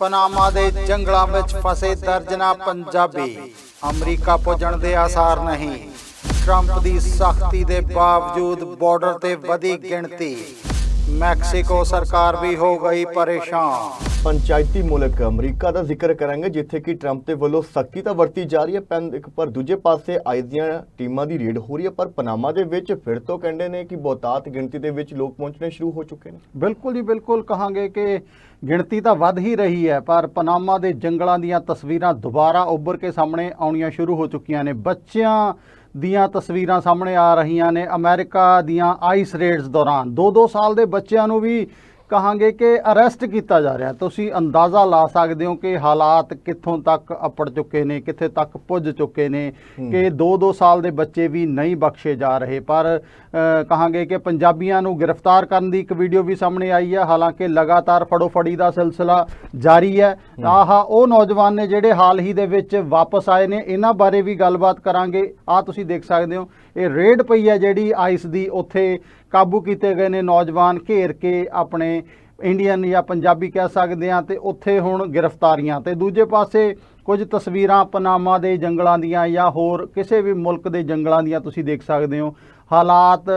Panama ਦੇ ਜੰਗਲਾਂ ਵਿੱਚ ਫਸੇ ਦਰਜਨਾ ਪੰਜਾਬੀ ਅਮਰੀਕਾ ਪੁੱਜਣ ਦੇ ਆਸਾਰ ਨਹੀਂ। ਟਰੰਪ ਦੀ ਸਖਤੀ ਦੇ ਬਾਵਜੂਦ ਬਾਰਡਰ ਤੇ ਵਧੀ ਗਿਣਤੀ ਮੈਕਸੀਕੋ ਸਰਕਾਰ ਵੀ ਹੋ ਗਈ ਪਰੇਸ਼ਾਨ। ਪੰਚਾਇਤੀ ਮੁਲਕ ਅਮਰੀਕਾ ਦਾ ਜ਼ਿਕਰ ਕਰਾਂਗੇ ਜਿੱਥੇ ਕਿ ਟਰੰਪ ਦੇ ਵੱਲੋਂ ਸਖਤੀ ਤਾਂ ਵਰਤੀ ਜਾ ਰਹੀ ਹੈ ਪੈਨ ਇੱਕ ਪਰ ਦੂਜੇ ਪਾਸੇ ਆਈ ਦੀਆਂ ਟੀਮਾਂ ਦੀ ਰੇਡ ਹੋ ਰਹੀ ਹੈ ਪਰ ਪਨਾਮਾ ਦੇ ਵਿੱਚ ਫਿਰ ਤੋਂ ਕਹਿੰਦੇ ਨੇ ਕਿ ਬਹੁਤਾਤ ਗਿਣਤੀ ਦੇ ਵਿੱਚ ਲੋਕ ਪਹੁੰਚਣੇ ਸ਼ੁਰੂ ਹੋ ਚੁੱਕੇ ਨੇ। ਬਿਲਕੁਲ ਜੀ ਬਿਲਕੁਲ ਕਹਾਂਗੇ ਕਿ ਗਿਣਤੀ ਤਾਂ ਵੱਧ ਹੀ ਰਹੀ ਹੈ ਪਰ ਪਨਾਮਾ ਦੇ ਜੰਗਲਾਂ ਦੀਆਂ ਤਸਵੀਰਾਂ ਦੁਬਾਰਾ ਉੱਭਰ ਕੇ ਸਾਹਮਣੇ ਆਉਣੀਆਂ ਸ਼ੁਰੂ ਹੋ ਚੁੱਕੀਆਂ ਨੇ। ਬੱਚਿਆਂ ਦੀਆਂ ਤਸਵੀਰਾਂ ਸਾਹਮਣੇ ਆ ਰਹੀਆਂ ਨੇ ਅਮਰੀਕਾ ਦੀਆਂ ਆਈਸ ਰੇਡਸ ਦੌਰਾਨ। 2-2 ਸਾਲ ਦੇ ਬੱਚਿਆਂ ਨੂੰ ਵੀ ਕਹਾਂਗੇ ਕਿ ਅਰੈਸਟ ਕੀਤਾ ਜਾ ਰਿਹਾ। ਤੁਸੀਂ ਅੰਦਾਜ਼ਾ ਲਾ ਸਕਦੇ ਹੋ ਕਿ ਹਾਲਾਤ ਕਿੱਥੋਂ ਤੱਕ ਅਪੜ ਚੁੱਕੇ ਨੇ ਕਿੱਥੇ ਤੱਕ ਪੁੱਜ ਚੁੱਕੇ ਨੇ ਕਿ 2-2 ਸਾਲ ਦੇ ਬੱਚੇ ਵੀ ਨਹੀਂ ਬਖਸ਼ੇ ਜਾ ਰਹੇ। ਪਰ ਕਹਾਂਗੇ ਕਿ ਪੰਜਾਬੀਆਂ ਨੂੰ ਗ੍ਰਿਫਤਾਰ ਕਰਨ ਦੀ ਇੱਕ ਵੀਡੀਓ ਵੀ ਸਾਹਮਣੇ ਆਈ ਹੈ। ਹਾਲਾਂਕਿ ਲਗਾਤਾਰ ਫੜੋ ਫੜੀ ਦਾ ਸਿਲਸਿਲਾ ਜਾਰੀ ਹੈ। ਆਹ ਉਹ ਨੌਜਵਾਨ ਨੇ ਜਿਹੜੇ ਹਾਲ ਹੀ ਦੇ ਵਿੱਚ ਵਾਪਸ ਆਏ ਨੇ ਇਹਨਾਂ ਬਾਰੇ ਵੀ ਗੱਲਬਾਤ ਕਰਾਂਗੇ। ਆ ਤੁਸੀਂ ਦੇਖ ਸਕਦੇ ਹੋ ਇਹ ਰੇਡ ਪਈ ਹੈ ਜਿਹੜੀ ਆਈਸ ਦੀ ਉੱਥੇ ਕਾਬੂ ਕੀਤੇ ਗਏ ਨੇ ਨੌਜਵਾਨ ਘੇਰ ਕੇ ਆਪਣੇ ਇੰਡੀਅਨ ਜਾਂ ਪੰਜਾਬੀ ਕਹਿ ਸਕਦੇ ਆ ਤੇ ਉੱਥੇ ਹੁਣ ਗ੍ਰਿਫਤਾਰੀਆਂ ਤੇ ਦੂਜੇ ਪਾਸੇ ਕੁਝ ਤਸਵੀਰਾਂ ਪਨਾਮਾ ਦੇ ਜੰਗਲਾਂ ਦੀਆਂ ਜਾਂ ਹੋਰ ਕਿਸੇ ਵੀ ਮੁਲਕ ਦੇ ਜੰਗਲਾਂ ਦੀਆਂ ਤੁਸੀਂ ਦੇਖ ਸਕਦੇ ਹੋ। ਹਾਲਾਤ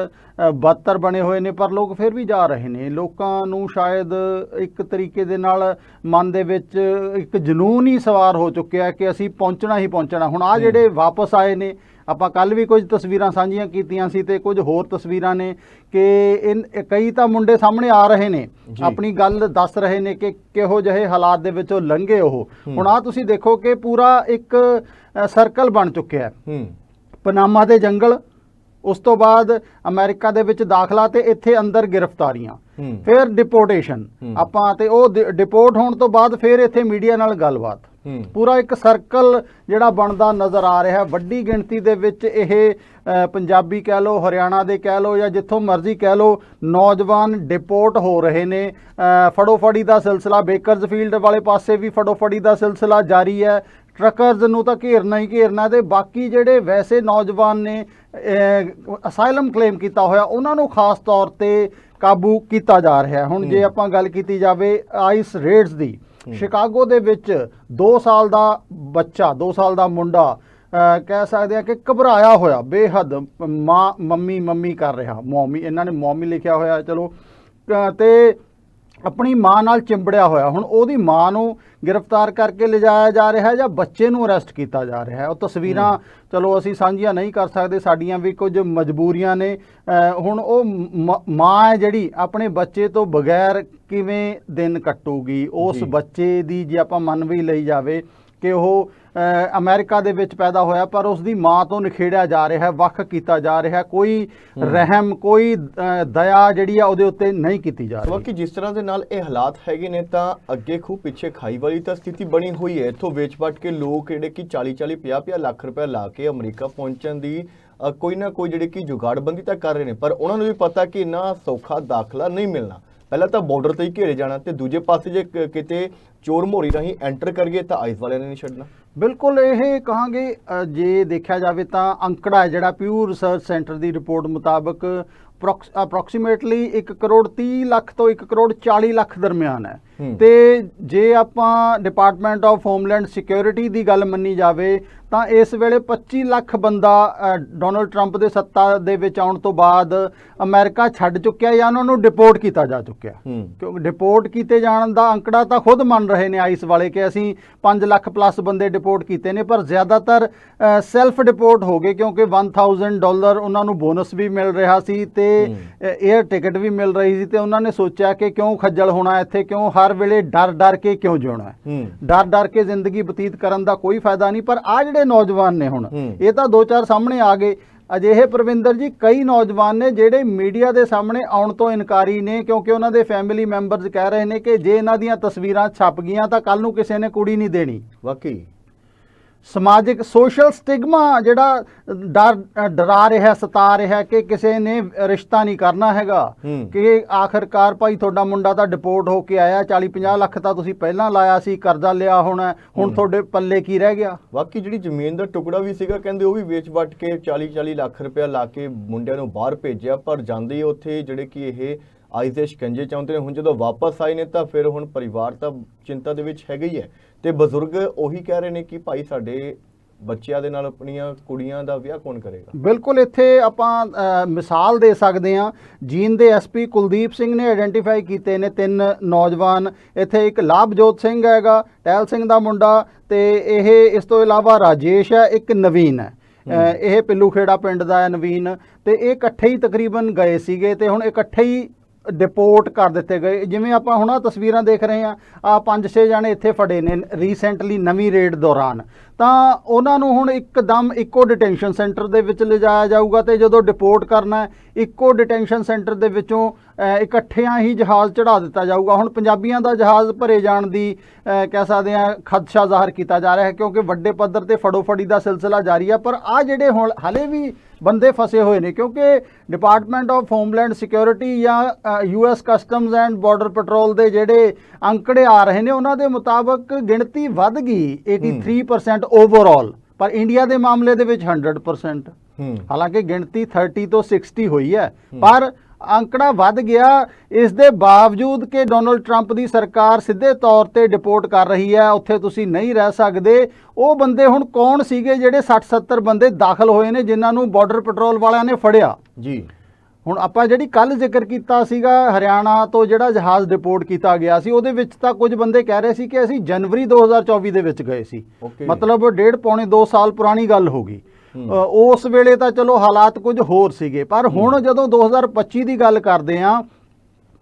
ਬਦਤਰ ਬਣੇ ਹੋਏ ਨੇ ਪਰ ਲੋਕ ਫਿਰ ਵੀ ਜਾ ਰਹੇ ਨੇ। ਲੋਕਾਂ ਨੂੰ ਸ਼ਾਇਦ ਇੱਕ ਤਰੀਕੇ ਦੇ ਨਾਲ ਮਨ ਦੇ ਵਿੱਚ ਇੱਕ ਜਨੂਨ ਹੀ ਸਵਾਰ ਹੋ ਚੁੱਕਿਆ ਕਿ ਅਸੀਂ ਪਹੁੰਚਣਾ ਹੀ ਪਹੁੰਚਣਾ। ਹੁਣ ਆ ਜਿਹੜੇ ਵਾਪਸ ਆਏ ਨੇ ਆਪਾਂ ਕੱਲ ਵੀ ਕੁਝ ਤਸਵੀਰਾਂ ਸਾਂਝੀਆਂ ਕੀਤੀਆਂ ਸੀ ਤੇ ਕੁਝ ਹੋਰ ਤਸਵੀਰਾਂ ਨੇ ਕਿ ਇਨ ਇਹ ਕਈ ਤਾਂ ਮੁੰਡੇ ਸਾਹਮਣੇ ਆ ਰਹੇ ਨੇ। ਆਪਣੀ ਗੱਲ ਦੱਸ ਰਹੇ ਨੇ ਕਿ ਕਿਹੋ ਜਿਹੇ ਹਾਲਾਤ ਦੇ ਵਿੱਚੋਂ ਲੰਘੇ ਉਹ। ਹੁਣ ਆ ਤੁਸੀਂ ਦੇਖੋ ਕਿ ਪੂਰਾ ਇੱਕ ਸਰਕਲ ਬਣ ਚੁੱਕਿਆ ਹੈ। ਪਨਾਮਾ ਦੇ ਜੰਗਲ ਉਸ ਤੋਂ ਬਾਅਦ ਅਮਰੀਕਾ ਦੇ ਵਿੱਚ ਦਾਖਲਾ ਤੇ ਇੱਥੇ ਅੰਦਰ ਗ੍ਰਿਫਤਾਰੀਆਂ। ਫਿਰ ਡਿਪੋਰਟੇਸ਼ਨ। ਆਪਾਂ ਤੇ ਉਹ ਡਿਪੋਰਟ ਹੋਣ ਤੋਂ ਬਾਅਦ ਫਿਰ ਇੱਥੇ ਮੀਡੀਆ ਨਾਲ ਗੱਲਬਾਤ। ਪੂਰਾ ਇੱਕ ਸਰਕਲ ਜਿਹੜਾ ਬਣਦਾ ਨਜ਼ਰ ਆ ਰਿਹਾ। ਵੱਡੀ ਗਿਣਤੀ ਦੇ ਵਿੱਚ ਇਹ ਪੰਜਾਬੀ ਕਹਿ ਲਓ ਹਰਿਆਣਾ ਦੇ ਕਹਿ ਲਓ ਜਾਂ ਜਿੱਥੋਂ ਮਰਜ਼ੀ ਕਹਿ ਲਓ ਨੌਜਵਾਨ ਡਿਪੋਰਟ ਹੋ ਰਹੇ ਨੇ। ਅ, ਫੜੋ ਫੜੀ ਦਾ ਸਿਲਸਿਲਾ ਬੇਕਰਜ਼ਫੀਲਡ ਵਾਲੇ ਪਾਸੇ ਵੀ ਫੜੋ ਫੜੀ ਦਾ ਸਿਲਸਿਲਾ ਜਾਰੀ ਹੈ। ਟਰੱਕਰਜ਼ ਨੂੰ ਤਾਂ ਘੇਰਨਾ ਹੀ ਘੇਰਨਾ। ਤੇ ਬਾਕੀ ਜਿਹੜੇ ਵੈਸੇ ਨੌਜਵਾਨ ਨੇ ਅਸਾਈਲਮ ਕਲੇਮ ਕੀਤਾ ਹੋਇਆ ਉਹਨਾਂ ਨੂੰ ਖਾਸ ਤੌਰ ਤੇ ਕਾਬੂ ਕੀਤਾ ਜਾ ਰਿਹਾ ਹੁਣ ਜੇ ਆਪਾਂ ਗੱਲ ਕੀਤੀ ਜਾਵੇ ਆਈਸ ਰੇਡਸ ਦੀ ਸ਼ਿਕਾਗੋ ਦੇ ਵਿੱਚ 2 ਸਾਲ ਦਾ ਬੱਚਾ 2 ਸਾਲ ਦਾ ਮੁੰਡਾ ਕਹਿ ਸਕਦੇ ਆ ਕਿ ਘਬਰਾਇਆ ਹੋਇਆ ਬੇਹੱਦ ਮਾਂ ਮੰਮੀ ਮੰਮੀ ਕਰ ਰਿਹਾ ਮੌਮੀ ਇਹਨਾਂ ਨੇ ਮੌਮੀ ਲਿਖਿਆ ਹੋਇਆ ਚਲੋ ਤੇ ਆਪਣੀ ਮਾਂ ਨਾਲ ਚਿੰਬੜਿਆ ਹੋਇਆ। ਹੁਣ ਉਹਦੀ ਮਾਂ ਨੂੰ ਗ੍ਰਿਫਤਾਰ ਕਰਕੇ ਲਿਜਾਇਆ ਜਾ ਰਿਹਾ ਹੈ ਜਾਂ ਬੱਚੇ ਨੂੰ ਅਰੈਸਟ ਕੀਤਾ ਜਾ ਰਿਹਾ ਹੈ। ਉਹ ਤਸਵੀਰਾਂ ਚਲੋ ਅਸੀਂ ਸਾਂਝੀਆਂ ਨਹੀਂ ਕਰ ਸਕਦੇ ਸਾਡੀਆਂ ਵੀ ਕੁਝ ਮਜਬੂਰੀਆਂ ਨੇ। ਹੁਣ ਉਹ ਮ- ਹੈ ਜਿਹੜੀ ਆਪਣੇ ਬੱਚੇ ਤੋਂ ਬਗੈਰ ਕਿਵੇਂ ਦਿਨ ਕੱਟੂਗੀ? ਉਸ। ਬੱਚੇ ਦੀ ਜੇ ਆਪਾਂ ਮੰਨ ਵੀ ਲਈ ਜਾਵੇ ਕਿ ਉਹ ਅਮਰੀਕਾ ਦੇ ਵਿੱਚ ਪੈਦਾ ਹੋਇਆ ਪਰ ਉਸ ਦੀ ਮਾਂ ਤੋਂ ਨਿਖੇੜਿਆ ਜਾ ਰਿਹਾ ਹੈ ਵੱਖ ਕੀਤਾ ਜਾ ਰਿਹਾ ਹੈ। ਕੋਈ ਰਹਿਮ ਕੋਈ ਦਇਆ ਜਿਹੜੀ ਆ ਉਹਦੇ ਉੱਤੇ ਨਹੀਂ ਕੀਤੀ ਜਾ ਰਹੀ। ਬਾਕੀ ਜਿਸ ਤਰ੍ਹਾਂ ਦੇ ਨਾਲ ਇਹ ਹਾਲਾਤ ਹੈਗੇ ਨੇ ਤਾਂ ਅੱਗੇ ਖੂ ਪਿੱਛੇ ਖਾਈ ਵਾਲੀ ਤਾਂ ਸਥਿਤੀ ਬਣੀ ਹੋਈ ਹੈ। ਇੱਥੋਂ ਵੇਚ-ਵਟ ਕੇ ਲੋਕ ਜਿਹੜੇ ਕਿ 40-40 50-50 ਲੱਖ ਰੁਪਏ ਲਾ ਕੇ ਅਮਰੀਕਾ ਪਹੁੰਚਣ ਦੀ ਕੋਈ ਨਾ ਕੋਈ ਜਿਹੜੇ ਕਿ ਜੁਗਾੜਬੰਦੀ ਤਾਂ ਕਰ ਰਹੇ ਨੇ। ਪਰ ਉਹਨਾਂ ਨੂੰ ਵੀ ਪਤਾ ਕਿ ਇੰਨਾ ਸੌਖਾ ਦਾਖਲਾ ਨਹੀਂ ਮਿਲਣਾ। ਪਹਿਲਾਂ ਤਾਂ ਬਾਰਡਰ ਤੇ ਹੀ ਘੇਰੇ ਜਾਣਾ ਤੇ ਦੂਜੇ ਪਾਸੇ ਜੇ ਕਿਤੇ ਚੋਰ ਮੋਰੀ ਰਾਹੀਂ ਐਂਟਰ ਕਰੀਏ ਤਾਂ ਆਈਸ ਵਾਲਿਆਂ ਨੇ ਨਹੀਂ ਛੱਡਣਾ। ਬਿਲਕੁਲ ਇਹ ਕਹਾਂਗੇ ਜੇ ਦੇਖਿਆ ਜਾਵੇ ਤਾਂ ਅੰਕੜਾ ਹੈ ਜਿਹੜਾ ਪਿਊ ਰਿਸਰਚ ਸੈਂਟਰ ਦੀ ਰਿਪੋਰਟ ਮੁਤਾਬਕ ਅਪਰੋਕਸੀਮੇਟਲੀ 1 ਕਰੋੜ 30 ਲੱਖ ਤੋਂ 1 ਕਰੋੜ 40 ਲੱਖ ਦਰਮਿਆਨ ਹੈ। ਤੇ ਜੇ ਆਪਾਂ ਡਿਪਾਰਟਮੈਂਟ ਆਫ ਹੋਮਲੈਂਡ ਸਿਕਿਉਰਿਟੀ ਦੀ ਗੱਲ ਮੰਨੀ ਜਾਵੇ ਤਾਂ ਇਸ ਵੇਲੇ 25 ਲੱਖ ਬੰਦਾ ਡੋਨਲਡ ਟਰੰਪ ਦੇ ਸੱਤਾ ਦੇ ਵਿੱਚ ਆਉਣ ਤੋਂ ਬਾਅਦ ਅਮਰੀਕਾ ਛੱਡ ਚੁੱਕਿਆ ਜਾਂ ਉਹਨਾਂ ਨੂੰ ਡਿਪੋਰਟ ਕੀਤਾ ਜਾ ਚੁੱਕਿਆ। ਕਿਉਂਕਿ ਡਿਪੋਰਟ ਕੀਤੇ ਜਾਣ ਦਾ ਅੰਕੜਾ ਤਾਂ ਖੁਦ ਮੰਨ ਰਹੇ ਨੇ ਆਈਸ ਵਾਲੇ ਕਿ ਅਸੀਂ 5 ਲੱਖ ਪਲੱਸ ਬੰਦੇ ਡਿਪੋਰਟ ਕੀਤੇ ਨੇ ਪਰ ਜ਼ਿਆਦਾਤਰ ਸੈਲਫ ਡਿਪੋਰਟ ਹੋ ਗਏ ਕਿਉਂਕਿ 1000 ਡਾਲਰ ਉਹਨਾਂ ਨੂੰ ਬੋਨਸ ਵੀ ਮਿਲ ਰਿਹਾ ਸੀ ਤੇ 에ਅਰ ਟਿਕਟ ਵੀ ਮਿਲ ਰਹੀ ਸੀ ਤੇ ਉਹਨਾਂ ਨੇ ਸੋਚਿਆ ਕਿ ਕਿਉਂ ਖੱਜਲ ਹੋਣਾ ਇੱਥੇ ਕਿਉਂ ਹਰ ਵੇਲੇ ਡਰ ਡਰ ਕੇ ਕਿਉਂ ਜਿਉਣਾ ਡਰ ਡਰ ਕੇ ਜ਼ਿੰਦਗੀ ਬਤੀਤ ਕਰਨ ਦਾ ਕੋਈ ਫਾਇਦਾ ਨਹੀਂ ਪਰ ਆ ਜਿਹੜੇ ਨੌਜਵਾਨ ਨੇ ਹੁਣ। ਇਹ ਤਾਂ ਦੋ ਚਾਰ ਸਾਹਮਣੇ ਆ ਗਏ। ਅਜਿਹੇ ਪ੍ਰਵਿੰਦਰ ਜੀ ਕਈ ਨੌਜਵਾਨ ਨੇ ਜਿਹੜੇ ਮੀਡੀਆ ਦੇ ਸਾਹਮਣੇ ਆਉਣ ਤੋਂ ਇਨਕਾਰੀ ਨੇ ਕਿਉਂਕਿ ਉਹਨਾਂ ਦੇ ਫੈਮਿਲੀ ਮੈਂਬਰਸ ਕਹਿ ਰਹੇ ਨੇ ਕਿ ਜੇ ਇਹਨਾਂ ਦੀਆਂ ਤਸਵੀਰਾਂ ਛਪ ਗਈਆਂ ਤਾਂ ਕੱਲ ਨੂੰ ਕਿਸੇ ਨੇ ਕੁੜੀ ਨਹੀਂ ਦੇਣੀ। ਵਾਕਈ। ਸਮਾਜਿਕ ਸੋਸ਼ਲ ਸਟਿਗਮਾ ਜਿਹੜਾ ਡਰ ਡਰਾ ਰਿਹਾ ਸਤਾ ਰਿਹਾ ਕਿ ਕਿਸੇ ਨੇ ਰਿਸ਼ਤਾ ਨਹੀਂ ਕਰਨਾ ਹੈਗਾ। ਕਿ ਆਖਰਕਾਰ ਭਾਈ ਤੁਹਾਡਾ ਮੁੰਡਾ ਤਾਂ ਡਿਪੋਰਟ ਹੋ ਕੇ ਆਇਆ 40 50 ਲੱਖ ਤਾਂ ਤੁਸੀਂ ਪਹਿਲਾਂ ਲਾਇਆ ਸੀ ਕਰਜ਼ਾ ਲਿਆ ਹੋਣਾ ਹੁਣ ਤੁਹਾਡੇ ਪੱਲੇ ਕੀ ਰਹਿ ਗਿਆ? ਬਾਕੀ ਜਿਹੜੀ ਜ਼ਮੀਨ ਦਾ ਟੁਕੜਾ ਵੀ ਸੀਗਾ ਕਹਿੰਦੇ ਉਹ ਵੀ ਵੇਚ ਵੱਟ ਕੇ 40 40 ਲੱਖ ਰੁਪਇਆ ਲਾ ਕੇ ਮੁੰਡਿਆਂ ਨੂੰ ਬਾਹਰ ਭੇਜਿਆ ਪਰ ਜਾਂਦੇ ਹੀ ਉੱਥੇ ਜਿਹੜੇ ਕਿ ਇਹ ਆਈਸ ਦੇ ਸ਼ਿਕੰਜੇ ਚਾਹੁੰਦੇ ਨੇ ਹੁਣ ਜਦੋਂ ਵਾਪਸ ਆਏ ਨੇ ਤਾਂ ਫਿਰ ਹੁਣ ਪਰਿਵਾਰ ਤਾਂ ਚਿੰਤਾ ਦੇ ਵਿੱਚ ਹੈਗਾ ਹੀ ਹੈ। ਤੇ ਬਜ਼ੁਰਗ ਉਹੀ ਕਹਿ ਰਹੇ ਨੇ ਕਿ ਭਾਈ ਸਾਡੇ ਬੱਚਿਆਂ ਦੇ ਨਾਲ ਆਪਣੀਆਂ ਕੁੜੀਆਂ ਦਾ ਵਿਆਹ ਕੌਣ ਕਰੇਗਾ? ਬਿਲਕੁਲ ਇੱਥੇ ਆਪਾਂ ਮਿਸਾਲ ਦੇ ਸਕਦੇ ਹਾਂ। ਜੀਨ ਦੇ ਐਸਪੀ ਕੁਲਦੀਪ ਸਿੰਘ ਨੇ ਆਇਡੈਂਟੀਫਾਈ ਕੀਤੇ ਨੇ ਤਿੰਨ ਨੌਜਵਾਨ। ਇੱਥੇ ਇੱਕ ਲਾਭਜੋਤ ਸਿੰਘ ਹੈਗਾ ਟਹਿਲ ਸਿੰਘ ਦਾ ਮੁੰਡਾ ਤੇ ਇਹ ਇਸ ਤੋਂ ਇਲਾਵਾ ਰਾਜੇਸ਼ ਹੈ ਇੱਕ ਨਵੀਨ ਹੈ। ਇਹ ਪਿੱਲੂ ਖੇੜਾ ਪਿੰਡ ਦਾ ਹੈ ਨਵੀਨ। ਤੇ ਇਹ ਇਕੱਠੇ ਹੀ ਤਕਰੀਬਨ ਗਏ ਸੀਗੇ ਤੇ ਹੁਣ ਇਕੱਠੇ ਹੀ ਡਿਪੋਰਟ ਕਰ ਦਿੱਤੇ ਗਏ। ਜਿਵੇਂ ਆਪਾਂ ਹੁਣ ਆਹ ਤਸਵੀਰਾਂ ਦੇਖ ਰਹੇ ਹਾਂ ਆ ਪੰਜ ਛੇ ਜਾਣੇ ਇੱਥੇ ਫੜੇ ਨੇ ਰੀਸੈਂਟਲੀ ਨਵੀਂ ਰੇਡ ਦੌਰਾਨ। ਤਾਂ ਉਹਨਾਂ ਨੂੰ ਹੁਣ ਇੱਕਦਮ ਇੱਕੋ ਡਿਟੈਂਸ਼ਨ ਸੈਂਟਰ ਦੇ ਵਿੱਚ ਲਿਜਾਇਆ ਜਾਊਗਾ ਤੇ ਜਦੋਂ ਡਿਪੋਰਟ ਕਰਨਾ ਇੱਕੋ ਡਿਟੈਂਸ਼ਨ ਸੈਂਟਰ ਦੇ ਵਿੱਚੋਂ ਇਕੱਠਿਆਂ ਹੀ ਜਹਾਜ਼ ਚੜਾ ਦਿੱਤਾ ਜਾਊਗਾ। ਹੁਣ ਪੰਜਾਬੀਆਂ ਦਾ ਜਹਾਜ਼ ਭਰੇ ਜਾਣ ਦੀ ਕਹਿ ਸਕਦੇ ਆ ਖਦਸ਼ਾ ਜ਼ਾਹਰ ਕੀਤਾ ਜਾ ਰਿਹਾ ਹੈ ਕਿਉਂਕਿ ਵੱਡੇ ਪੱਧਰ ਤੇ ਫੜੋ-ਫੜੀ ਦਾ ਸਿਲਸਿਲਾ ਜਾਰੀ ਹੈ। ਪਰ ਆ ਜਿਹੜੇ ਹੁਣ ਹਲੇ ਵੀ ਬੰਦੇ ਫਸੇ ਹੋਏ ਨੇ ਕਿਉਂਕਿ ਡਿਪਾਰਟਮੈਂਟ ਆਫ ਹੋਮਲੈਂਡ ਸਿਕਿਉਰਿਟੀ ਜਾਂ US customs and border patrol ਦੇ ਜਿਹੜੇ ਅੰਕੜੇ ਆ ਰਹੇ ਨੇ ਉਹਨਾਂ ਦੇ ਮੁਤਾਬਕ ਗਿਣਤੀ ਵੱਧ ਗਈ 83% ਓਵਰਆਲ ਪਰ ਇੰਡੀਆ ਦੇ ਮਾਮਲੇ ਦੇ ਵਿੱਚ 100% ਹੂੰ। ਹਾਲਾਂਕਿ ਗਿਣਤੀ 30 ਤੋਂ 60 ਹੋਈ ਹੈ। ਪਰ ਅੰਕੜਾ ਵੱਧ ਗਿਆ ਇਸ ਦੇ ਬਾਵਜੂਦ ਕਿ ਡੋਨਲਡ ਟਰੰਪ ਦੀ ਸਰਕਾਰ ਸਿੱਧੇ ਤੌਰ ਤੇ ਡਿਪੋਰਟ ਕਰ ਰਹੀ ਹੈ ਉੱਥੇ ਤੁਸੀਂ ਨਹੀਂ ਰਹਿ ਸਕਦੇ। ਉਹ ਬੰਦੇ ਹੁਣ ਕੌਣ ਸੀਗੇ ਜਿਹੜੇ 60 70 ਬੰਦੇ ਦਾਖਲ ਹੋਏ ਨੇ ਜਿਨ੍ਹਾਂ ਨੂੰ ਬਾਰਡਰ ਪੈਟਰੋਲ ਵਾਲਿਆਂ ਨੇ ਫੜਿਆ? ਜੀ। ਹੁਣ ਆਪਾਂ ਜਿਹੜੀ ਕੱਲ ਜ਼ਿਕਰ ਕੀਤਾ ਸੀਗਾ ਹਰਿਆਣਾ ਤੋਂ ਜਿਹੜਾ ਜਹਾਜ਼ ਡਿਪੋਰਟ ਕੀਤਾ ਗਿਆ ਸੀ ਉਹਦੇ ਵਿੱਚ ਤਾਂ ਕੁਝ ਬੰਦੇ ਕਹਿ ਰਹੇ ਸੀ ਕਿ ਅਸੀਂ ਜਨਵਰੀ 2024 ਦੇ ਵਿੱਚ ਗਏ ਸੀ. ਮਤਲਬ ਡੇਢ ਪੌਣੇ 2 ਸਾਲ ਪੁਰਾਣੀ ਗੱਲ ਹੋ ਗਈ। ਉਸ ਵੇਲੇ ਤਾਂ ਚਲੋ ਹਾਲਾਤ ਕੁਝ ਹੋਰ ਸੀਗੇ ਪਰ ਹੁਣ ਜਦੋਂ 2025 ਦੀ ਗੱਲ ਕਰਦੇ ਆ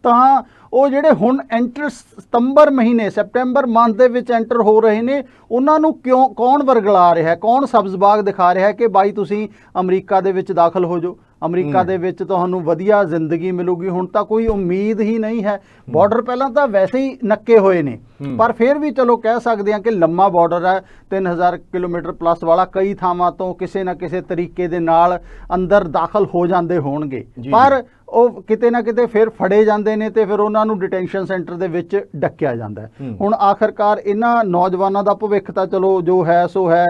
ਤਾਂ ਉਹ ਜਿਹੜੇ ਹੁਣ ਐਂਟਰ ਸਤੰਬਰ ਮਹੀਨੇ ਸੈਪਟੈਂਬਰ ਮੰਥ ਦੇ ਵਿੱਚ ਐਂਟਰ ਹੋ ਰਹੇ ਨੇ ਉਹਨਾਂ ਨੂੰ ਕਿਉਂ ਕੌਣ ਵਰਗਲਾ ਰਿਹਾ ਹੈ? ਕੌਣ ਸਬਜ਼ ਬਾਗ ਦਿਖਾ ਰਿਹਾ ਹੈ ਕਿ ਬਾਈ ਤੁਸੀਂ ਅਮਰੀਕਾ ਦੇ ਵਿੱਚ ਦਾਖਲ ਹੋ ਜਾਓ? ਅਮਰੀਕਾ। ਦੇ ਵਿੱਚ ਤੁਹਾਨੂੰ ਵਧੀਆ ਜ਼ਿੰਦਗੀ ਮਿਲੂਗੀ। ਹੁਣ ਤਾਂ ਕੋਈ ਉਮੀਦ ਹੀ ਨਹੀਂ ਹੈ। ਬਾਰਡਰ ਪਹਿਲਾਂ ਤਾਂ ਵੈਸੇ ਹੀ ਨੱਕੇ ਹੋਏ ਨੇ। ਪਰ ਫਿਰ ਵੀ ਚਲੋ ਕਹਿ ਸਕਦੇ ਹਾਂ ਕਿ ਲੰਮਾ ਬਾਰਡਰ ਹੈ। 3000 ਕਿਲੋਮੀਟਰ ਪਲੱਸ ਵਾਲਾ ਕਈ ਥਾਵਾਂ ਤੋਂ ਕਿਸੇ ਨਾ ਕਿਸੇ ਤਰੀਕੇ ਦੇ ਨਾਲ ਅੰਦਰ ਦਾਖਲ ਹੋ ਜਾਂਦੇ ਹੋਣਗੇ। ਪਰ ਉਹ ਕਿਤੇ ਨਾ ਕਿਤੇ ਫਿਰ ਫੜੇ ਜਾਂਦੇ ਨੇ ਤੇ ਫਿਰ ਉਹਨਾਂ ਨੂੰ ਡਿਟੈਂਸ਼ਨ ਸੈਂਟਰ ਦੇ ਵਿੱਚ ਡੱਕਿਆ ਜਾਂਦਾ। ਹੁਣ ਆਖਰਕਾਰ ਇਹਨਾਂ ਨੌਜਵਾਨਾਂ ਦਾ ਭਵਿੱਖ ਤਾਂ ਚਲੋ ਜੋ ਹੈ ਸੋ ਹੈ।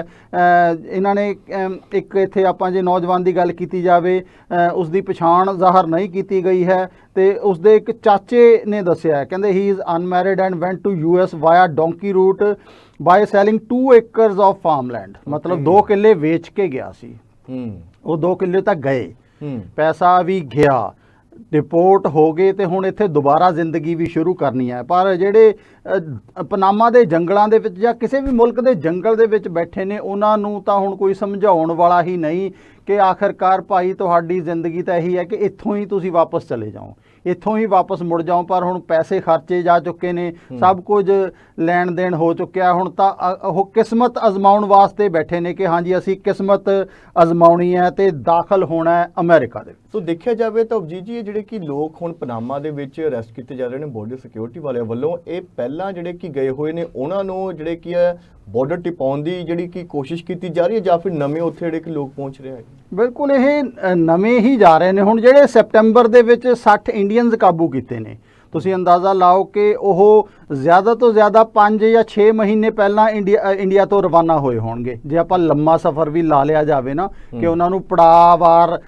ਇਹਨਾਂ ਨੇ ਇੱਕ ਇੱਥੇ ਆਪਾਂ ਜੇ ਨੌਜਵਾਨ ਦੀ ਗੱਲ ਕੀਤੀ ਜਾਵੇ ਉਸ ਦੀ ਪਛਾਣ ਜ਼ਾਹਰ ਨਹੀਂ ਕੀਤੀ ਗਈ ਹੈ ਤੇ ਉਸ ਦੇ ਇੱਕ ਚਾਚੇ ਨੇ ਦੱਸਿਆ ਕਹਿੰਦੇ he is unmarried and went to US via donkey route by selling 2 acres of farmland ਮਤਲਬ Okay. 2 ਕਿੱਲੇ ਵੇਚ ਕੇ ਗਿਆ ਸੀ। ਹੂੰ। ਉਹ 2 ਕਿੱਲੇ ਤੱਕ ਗਏ। ਹੂੰ। ਪੈਸਾ ਵੀ ਗਿਆ। ਡਿਪੋਰਟ ਹੋ ਗਏ ਤੇ ਹੁਣ ਇੱਥੇ ਦੁਬਾਰਾ ਜ਼ਿੰਦਗੀ ਵੀ ਸ਼ੁਰੂ ਕਰਨੀ ਹੈ। ਪਰ ਜਿਹੜੇ ਪਨਾਮਾ ਦੇ ਜੰਗਲਾਂ ਦੇ ਵਿੱਚ ਜਾਂ ਕਿਸੇ ਵੀ ਮੁਲਕ ਦੇ ਜੰਗਲ ਦੇ ਵਿੱਚ ਬੈਠੇ ਨੇ ਉਹਨਾਂ ਨੂੰ ਤਾਂ ਹੁਣ ਕੋਈ ਸਮਝਾਉਣ ਵਾਲਾ ਹੀ ਨਹੀਂ ਕਿ ਆਖਰਕਾਰ ਭਾਈ ਤੁਹਾਡੀ ਜ਼ਿੰਦਗੀ ਤਾਂ ਇਹੀ ਹੈ ਕਿ ਇੱਥੋਂ ਹੀ ਤੁਸੀਂ ਵਾਪਸ ਚਲੇ ਜਾਓ। ਇੱਥੋਂ ਹੀ ਵਾਪਸ ਮੁੜ ਜਾਓ ਪਰ ਹੁਣ ਪੈਸੇ ਖਰਚੇ ਜਾ ਚੁੱਕੇ ਨੇ ਸਭ ਕੁਝ ਲੈਣ ਦੇਣ ਹੋ ਚੁੱਕਿਆ। ਹੁਣ ਤਾਂ ਉਹ ਕਿਸਮਤ ਅਜ਼ਮਾਉਣ ਵਾਸਤੇ ਬੈਠੇ ਨੇ ਕਿ ਹਾਂਜੀ ਅਸੀਂ ਕਿਸਮਤ ਅਜ਼ਮਾਉਣੀ ਹੈ ਤੇ ਦਾਖਲ ਹੋਣਾ ਹੈ ਅਮਰੀਕਾ ਦੇ। ਸੋ ਦੇਖਿਆ ਜਾਵੇ ਤਾਂ ਅਬਜੀਤ ਜੀ ਇਹ ਜਿਹੜੇ ਕਿ ਲੋਕ ਹੁਣ ਪਨਾਮਾ ਦੇ ਵਿੱਚ ਅਰੈਸਟ ਕੀਤੇ ਜਾ ਰਹੇ ਨੇ ਬਾਰਡਰ ਸਿਕਿਉਰਿਟੀ ਵਾਲਿਆਂ ਵੱਲੋਂ ਇਹ ਪਹਿਲਾਂ ਜਿਹੜੇ ਕਿ ਗਏ ਹੋਏ ਨੇ, ਉਹਨਾਂ ਨੂੰ ਜਿਹੜੇ ਕਿ ਹੈ ਬਾਰਡਰ ਟਿਪਾਉਣ ਦੀ ਜਿਹੜੀ ਕਿ ਕੋਸ਼ਿਸ਼ ਕੀਤੀ ਜਾ ਰਹੀ ਹੈ ਜਾਂ ਫਿਰ ਨਵੇਂ ਉੱਥੇ ਜਿਹੜੇ ਕਿ ਲੋਕ ਪਹੁੰਚ ਰਹੇ ਹੈ ਬਿਲਕੁਲ ਇਹ ਨਵੇਂ ਹੀ ਜਾ ਰਹੇ ਨੇ। ਹੁਣ ਜਿਹੜੇ ਸੈਪਟੈਂਬਰ ਦੇ ਵਿੱਚ 60 ਇੰਡੀਅਨਸ ਕਾਬੂ ਕੀਤੇ ਨੇ। ਤੁਸੀਂ ਅੰਦਾਜ਼ਾ ਲਾਓ ਕਿ ਉਹ ਜ਼ਿਆਦਾ ਤੋਂ ਜ਼ਿਆਦਾ 5 ਜਾਂ 6 ਮਹੀਨੇ ਪਹਿਲਾਂ ਇੰਡੀਆ ਇੰਡੀਆ ਤੋਂ ਰਵਾਨਾ ਹੋਏ ਹੋਣਗੇ ਜੇ ਆਪਾਂ ਲੰਮਾ ਸਫ਼ਰ ਵੀ ਲਾ ਲਿਆ ਜਾਵੇ ਨਾ ਕਿ। ਉਹਨਾਂ ਨੂੰ ਪੜਾਵਾਰ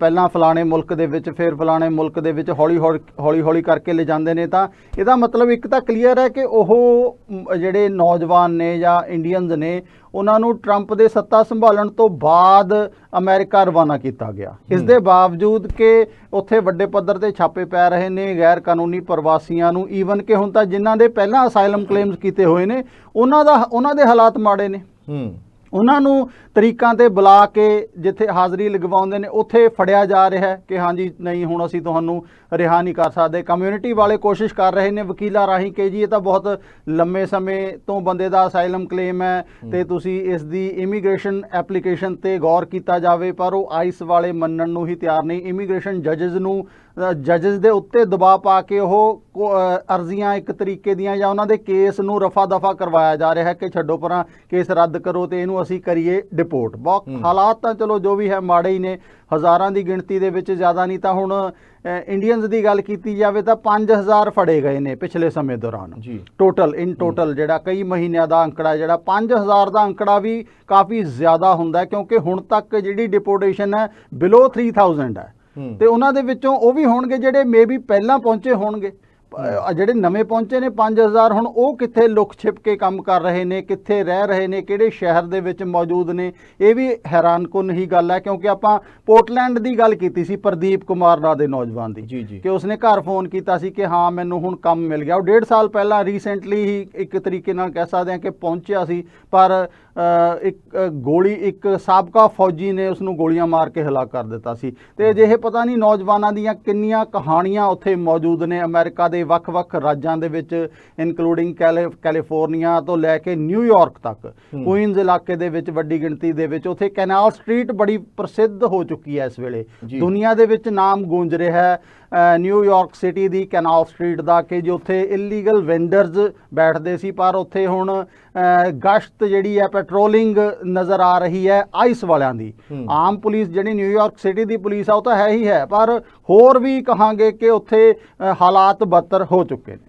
ਪਹਿਲਾਂ ਫਲਾਣੇ ਮੁਲਕ ਦੇ ਵਿੱਚ ਫਿਰ ਫਲਾਣੇ ਮੁਲਕ ਦੇ ਵਿੱਚ ਹੌਲੀ ਹੌਲੀ ਹੌਲੀ ਕਰਕੇ ਲੈ ਜਾਂਦੇ ਨੇ ਤਾਂ ਇਹਦਾ ਮਤਲਬ ਇੱਕ ਤਾਂ ਕਲੀਅਰ ਹੈ ਕਿ ਉਹ ਜਿਹੜੇ ਨੌਜਵਾਨ ਨੇ ਜਾਂ ਇੰਡੀਅਨਸ ਨੇ ਉਹਨਾਂ ਨੂੰ ਟਰੰਪ ਦੇ ਸੱਤਾ ਸੰਭਾਲਣ ਤੋਂ ਬਾਅਦ ਅਮਰੀਕਾ ਰਵਾਨਾ ਕੀਤਾ ਗਿਆ ਇਸ। ਦੇ ਬਾਵਜੂਦ ਕਿ ਉੱਥੇ ਵੱਡੇ ਪੱਧਰ ਤੇ ਛਾਪੇ ਪੈ ਰਹੇ ਨੇ ਗੈਰ ਕਾਨੂੰਨੀ ਪ੍ਰਵਾਸੀਆਂ ਨੂੰ ਈਵਨ ਕਿ ਹੁਣ ਤਾਂ ਜਿਨ੍ਹਾਂ ਦੇ ਪਹਿਲਾਂ ਅਸਾਈਲਮ ਕਲੇਮਸ ਕੀਤੇ ਹੋਏ ਨੇ ਉਹਨਾਂ ਦਾ ਉਹਨਾਂ ਦੇ ਹਾਲਾਤ ਮਾੜੇ ਨੇ। ਹੂੰ। ਉਹਨਾਂ ਨੂੰ ਤਰੀਕਾਂ ਤੇ ਬੁਲਾ ਕੇ ਜਿੱਥੇ ਹਾਜ਼ਰੀ ਲਗਵਾਉਂਦੇ ਨੇ ਉੱਥੇ ਫੜਿਆ ਜਾ ਰਿਹਾ ਹੈ ਕਿ ਹਾਂਜੀ ਨਹੀਂ ਹੁਣ ਅਸੀਂ ਤੁਹਾਨੂੰ ਰਿਹਾ ਨਹੀਂ ਕਰ ਸਕਦੇ। ਕਮਿਊਨਿਟੀ ਵਾਲੇ ਕੋਸ਼ਿਸ਼ ਕਰ ਰਹੇ ਨੇ ਵਕੀਲਾਂ ਰਾਹੀਂ ਕਿ ਜੀ ਇਹ ਤਾਂ ਬਹੁਤ ਲੰਮੇ ਸਮੇਂ ਤੋਂ ਬੰਦੇ ਦਾ ਅਸਾਈਲਮ ਕਲੇਮ ਹੈ ਤੇ ਤੁਸੀਂ ਇਸ ਦੀ ਇਮੀਗ੍ਰੇਸ਼ਨ ਐਪਲੀਕੇਸ਼ਨ ਤੇ ਗੌਰ ਕੀਤਾ ਜਾਵੇ ਪਰ ਉਹ ਆਈਸ ਵਾਲੇ ਮੰਨਣ ਨੂੰ ਹੀ ਤਿਆਰ ਨਹੀਂ। ਇਮੀਗ੍ਰੇਸ਼ਨ ਜੱਜਸ ਨੂੰ ਜੱਜਸ ਦੇ ਉੱਤੇ ਦਬਾਅ ਪਾ ਕੇ ਉਹ ਅਰਜ਼ੀਆਂ ਇੱਕ ਤਰੀਕੇ ਦੀਆਂ ਜਾਂ ਉਹਨਾਂ ਦੇ ਕੇਸ ਨੂੰ ਰਫਾ ਦਫਾ ਕਰਵਾਇਆ ਜਾ ਰਿਹਾ ਹੈ ਕਿ ਛੱਡੋ ਪਰਾਂ ਕੇਸ ਰੱਦ ਕਰੋ ਤੇ ਇਹਨੂੰ ਅਸੀਂ ਕਰੀਏ ਡਿਪੋਰਟ ਬਹੁਤ। ਹਾਲਾਤ ਤਾਂ ਚਲੋ ਜੋ ਵੀ ਹੈ ਮਾੜੇ ਹੀ ਨੇ ਹਜ਼ਾਰਾਂ ਦੀ ਗਿਣਤੀ ਦੇ ਵਿੱਚ ਜ਼ਿਆਦਾ ਨਹੀਂ ਤਾਂ ਹੁਣ ਇੰਡੀਅਨਸ ਦੀ ਗੱਲ ਕੀਤੀ ਜਾਵੇ ਤਾਂ 5000 ਫੜੇ ਗਏ ਨੇ ਪਿਛਲੇ ਸਮੇਂ ਦੌਰਾਨ ਜੀ ਟੋਟਲ ਇਨ ਟੋਟਲ ਜਿਹੜਾ ਕਈ ਮਹੀਨਿਆਂ ਦਾ ਅੰਕੜਾ ਜਿਹੜਾ 5000 ਦਾ ਅੰਕੜਾ ਵੀ ਕਾਫੀ ਜ਼ਿਆਦਾ ਹੁੰਦਾ ਕਿਉਂਕਿ ਹੁਣ ਤੱਕ ਜਿਹੜੀ ਡਿਪੋਰਟੇਸ਼ਨ ਹੈ ਬਿਲੋ 3000 ਹੈ ਹੂੰ। ਤੇ ਉਹਨਾਂ ਦੇ ਵਿੱਚੋਂ ਉਹ ਵੀ ਹੋਣਗੇ ਜਿਹੜੇ ਮੇਬੀ ਪਹਿਲਾਂ ਪਹੁੰਚੇ ਹੋਣਗੇ। ਅ, ਜਿਹੜੇ ਨਵੇਂ ਪਹੁੰਚੇ ਨੇ 5000 ਹੁਣ ਉਹ ਕਿੱਥੇ ਲੁਕ ਛਿਪ ਕੇ ਕੰਮ ਕਰ ਰਹੇ ਨੇ ਕਿੱਥੇ ਰਹਿ ਰਹੇ ਨੇ ਕਿਹੜੇ ਸ਼ਹਿਰ ਦੇ ਵਿੱਚ ਮੌਜੂਦ ਨੇ ਇਹ ਵੀ ਹੈਰਾਨਕੁਨ ਹੀ ਗੱਲ ਹੈ ਕਿਉਂਕਿ ਆਪਾਂ ਪੋਰਟਲੈਂਡ ਦੀ ਗੱਲ ਕੀਤੀ ਸੀ ਪ੍ਰਦੀਪ ਕੁਮਾਰ ਨਾਂ ਦੇ ਨੌਜਵਾਨ ਦੀ ਜੀ ਜੀ। ਕਿ ਉਸਨੇ ਘਰ ਫੋਨ ਕੀਤਾ ਸੀ ਕਿ ਹਾਂ ਮੈਨੂੰ ਹੁਣ ਕੰਮ ਮਿਲ ਗਿਆ। ਉਹ ਡੇਢ ਸਾਲ ਪਹਿਲਾਂ ਰੀਸੈਂਟਲੀ ਹੀ ਇੱਕ ਤਰੀਕੇ ਨਾਲ ਕਹਿ ਸਕਦੇ ਹਾਂ ਕਿ ਪਹੁੰਚਿਆ ਸੀ ਪਰ ਇੱਕ ਗੋਲੀ ਇੱਕ ਸਾਬਕਾ ਫੌਜੀ ਨੇ ਉਸ ਨੂੰ ਗੋਲੀਆਂ ਮਾਰ ਕੇ ਹਲਾਕ ਕਰ ਦਿੱਤਾ ਸੀ। ਤੇ ਅਜਿਹੇ ਪਤਾ ਨਹੀਂ ਨੌਜਵਾਨਾਂ ਦੀਆਂ ਕਿੰਨੀਆਂ ਕਹਾਣੀਆਂ ਉੱਥੇ ਮੌਜੂਦ ਨੇ ਅਮਰੀਕਾ ਦੇ ਵੱਖ-ਵੱਖ ਰਾਜਾਂ ਦੇ ਵਿੱਚ ਇਨਕਲੂਡਿੰਗ ਕੈਲੀਫੋਰਨੀਆ ਤੋਂ ਲੈ ਕੇ ਨਿਊਯਾਰਕ ਤੱਕ ਹੂੰ। ਕੁਈਨਜ਼ ਇਲਾਕੇ ਦੇ ਵਿੱਚ ਵੱਡੀ ਗਿਣਤੀ ਦੇ ਵਿੱਚ ਉੱਥੇ ਕੈਨਾਲ ਸਟਰੀਟ ਬੜੀ ਪ੍ਰਸਿੱਧ ਹੋ ਚੁੱਕੀ ਹੈ ਇਸ ਵੇਲੇ। ਦੁਨੀਆ ਦੇ ਵਿੱਚ ਨਾਮ ਗੂੰਜ ਰਿਹਾ ਹੈ ਨਿਊਯਾਰਕ ਸਿਟੀ ਦੀ ਕੈਨਾਲ ਸਟਰੀਟ ਦਾ ਕਿ ਜੋ ਉੱਥੇ ਇਲੀਗਲ ਵੈਂਡਰਸ ਬੈਠਦੇ ਸੀ ਪਰ ਉੱਥੇ ਹੁਣ ਗਸ਼ਤ ਜਿਹੜੀ ਹੈ ਪੈਟਰੋਲਿੰਗ ਨਜ਼ਰ ਆ ਰਹੀ ਹੈ ਆਈਸ ਵਾਲਿਆਂ ਦੀ। ਆਮ ਪੁਲਿਸ ਜਿਹੜੀ ਨਿਊਯਾਰਕ ਸਿਟੀ ਦੀ ਪੁਲਿਸ ਆ ਉਹ ਤਾਂ ਹੈ ਹੀ ਹੈ ਪਰ ਹੋਰ ਵੀ ਕਹਾਂਗੇ ਕਿ ਉੱਥੇ ਹਾਲਾਤ ਬੱਤਰ ਹੋ ਚੁੱਕੇ ਨੇ।